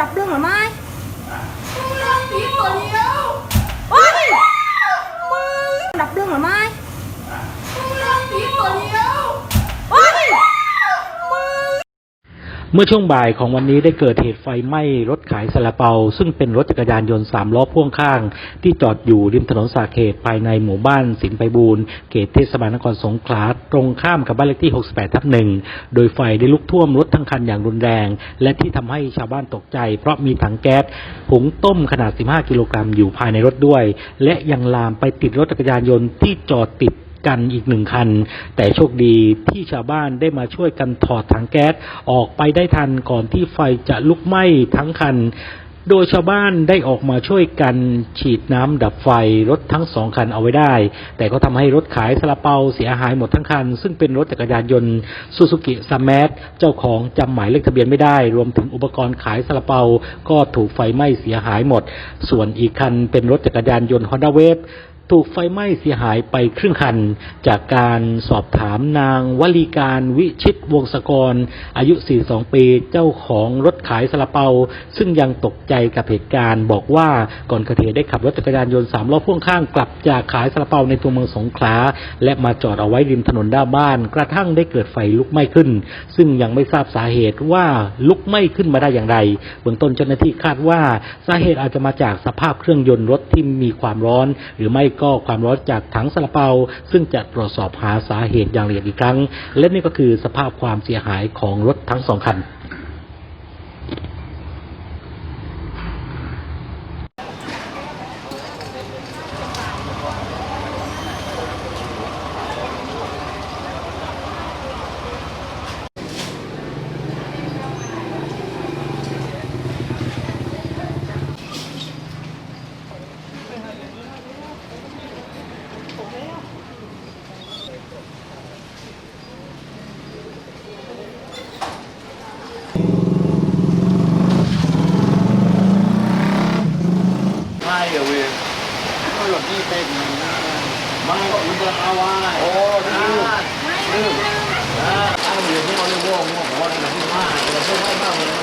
đọc lương rồi mai. เมื่อช่วงบ่ายของวันนี้ได้เกิดเหตุไฟไหม้รถขายซาลาเปา ซึ่งเป็นรถจักรยานยนต์สามล้อพ่วงข้าง ที่จอดอยู่ริมถนนสาเขตภายในหมู่บ้านสินไปบูรณ์เขตเทศบาลนครสงขลาตรงข้ามกับบ้านเลขที่ 68 ทับหนึ่งโดยไฟได้ลุกท่วมรถทั้งคันอย่างรุนแรง และที่ทำให้ชาวบ้านตกใจ เพราะมีถังแก๊สหุงต้มขนาด 15 กิโลกรัมอยู่ภายในรถด้วย และยังลามไปติดรถจักรยานยนต์ที่จอดติด กันอีกหนึ่งคัน แต่โชคดีที่ชาวบ้านได้มาช่วยกันถอดถังแก๊สออกไปได้ทันก่อนที่ไฟจะลุกไหม้ทั้งคันโดยชาวบ้านได้ออกมาช่วยกันฉีดน้ำดับไฟรถทั้งสองคันเอาไว้ได้ แต่ก็ทำให้รถขายซาลาเปาเสียหายหมดทั้งคัน ซึ่งเป็นรถจักรยานยนต์ซูซูกิซา m ม t เจ้าของจำหมายเลขทะเบียนไม่ได้ รวมถึงอุปกรณ์ขายซาลาเปาก็ถูกไฟไหม้เสียหายหมด ส่วนอีกคันเป็นรถจักรยานยนต์ Honda Wave ถูกไฟไหม้เสียหายไปครึ่งคัน จากการสอบถามนางวลีการวิชิตวงศกร อายุ 42 ปีเจ้าของรถขายซาลาเปา ซึ่งยังตกใจกับเหตุการณ์ บอกว่าก่อนเกิดเหตุได้ขับรถจักรยานยนต์สามล้อพ่วงข้างกลับจากขายซาลาเปาในตัวเมืองสงขลาและมาจอดเอาไว้ริมถนนด้านบ้าน กระทั่งได้เกิดไฟลุกไหม้ขึ้น ซึ่งยังไม่ทราบสาเหตุว่าลุกไหม้ขึ้นมาได้อย่างไรเบื้องต้นเจ้าหน้าที่คาดว่าสาเหตุอาจจะมาจากสภาพเครื่องยนต์รถที่มีความร้อน หรือไม่ก็ความร้อนจากถังสาลาเปา ซึ่งจะตรวจสอบหาสาเหตุอย่างละเอียดอีกครั้ง และนี่ก็คือสภาพความเสียหายของรถทั้งสองคัน ที่เป็นมันก็อุตราว้โอ้ดื้อดื้ออ่าตั้งอยู่ที่บริโภคหัวหัวที่ห้าเราพูดให้มากเลย